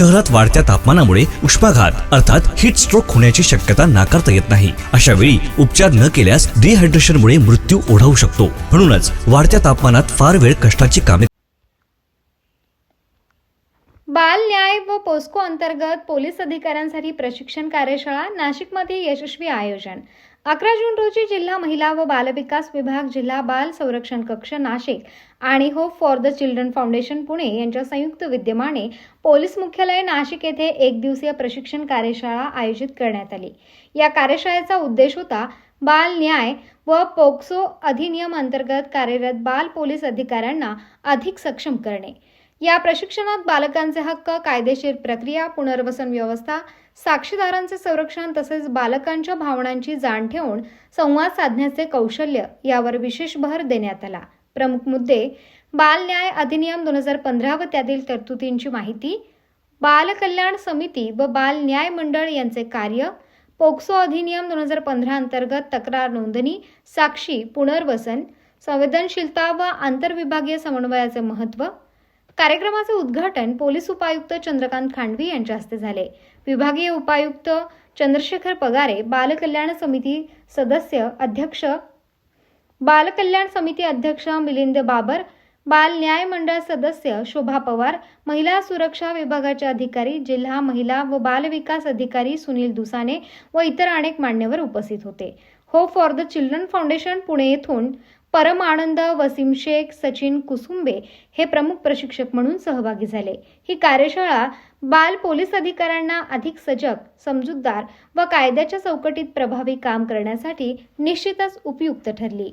शहरात वाढत्या तापमानामुळे उष्माघात अर्थात हिट स्ट्रोक होण्याची शक्यता नाकारता येत नाही. अशा वेळी उपचार न केल्यास डिहायड्रेशनमुळे मृत्यू ओढावू शकतो. म्हणूनच वाढत्या तापमानात फार वेळ कष्टाची कामे बाल न्याय व पोस्को अंतर्गत पोलीस अधिकाऱ्यांसाठी प्रशिक्षण कार्यशाळा नाशिकमध्ये यशस्वी आयोजन. अकरा जून रोजी जिल्हा महिला व बालविकास विभाग जिल्हा बाल संरक्षण कक्ष नाशिक आणि hope for the children foundation Pune यांच्या संयुक्त विद्यमाने पोलीस मुख्यालय नाशिक येथे एक दिवसीय प्रशिक्षण कार्यशाळा आयोजित करण्यात आली. या कार्यशाळेचा उद्देश होता बाल न्याय व पोक्सो अधिनियम अंतर्गत कार्यरत बाल पोलीस अधिकाऱ्यांना अधिक सक्षम करणे. या प्रशिक्षणात बालकांचे हक्क कायदेशीर प्रक्रिया पुनर्वसन व्यवस्था साक्षीदारांचे संरक्षण तसेच बालकांच्या भावनांची जाण ठेवून संवाद साधण्याचे कौशल्य यावर विशेष भर देण्यात आला. प्रमुख मुद्दे बाल न्याय अधिनियम दोन हजार पंधरा व त्यातील तरतुदींची माहिती बाल कल्याण समिती व बाल न्याय मंडळ यांचे कार्य पोक्सो अधिनियम दोन हजार पंधरा अंतर्गत तक्रार नोंदणी साक्षी पुनर्वसन संवेदनशीलता व आंतरविभागीय समन्वयाचे महत्त्व कार्यक्रमाचे उद्घाटन पोलीस उपायुक्त चंद्रकांत खांडवी यांच्या हस्ते झाले. विभागीय उपायुक्त चंद्रशेखर पगारे बालकल्याण समिती सदस्य अध्यक्ष बालकल्याण समिती अध्यक्ष मिलिंद बाबर बाल न्याय मंडळ सदस्य शोभा पवार महिला सुरक्षा विभागाचे अधिकारी जिल्हा महिला व बाल विकास अधिकारी सुनील दुसाने व इतर अनेक मान्यवर उपस्थित होते. Hope for the children foundation Pune येथून परम आनंद वसीम शेख सचिन कुसुंबे हे प्रमुख प्रशिक्षक म्हणून सहभागी झाले. ही कार्यशाळा बाल पोलीस अधिकाऱ्यांना अधिक सजग समजूतदार व कायद्याच्या चौकटीत प्रभावी काम करण्यासाठी निश्चितच उपयुक्त ठरली.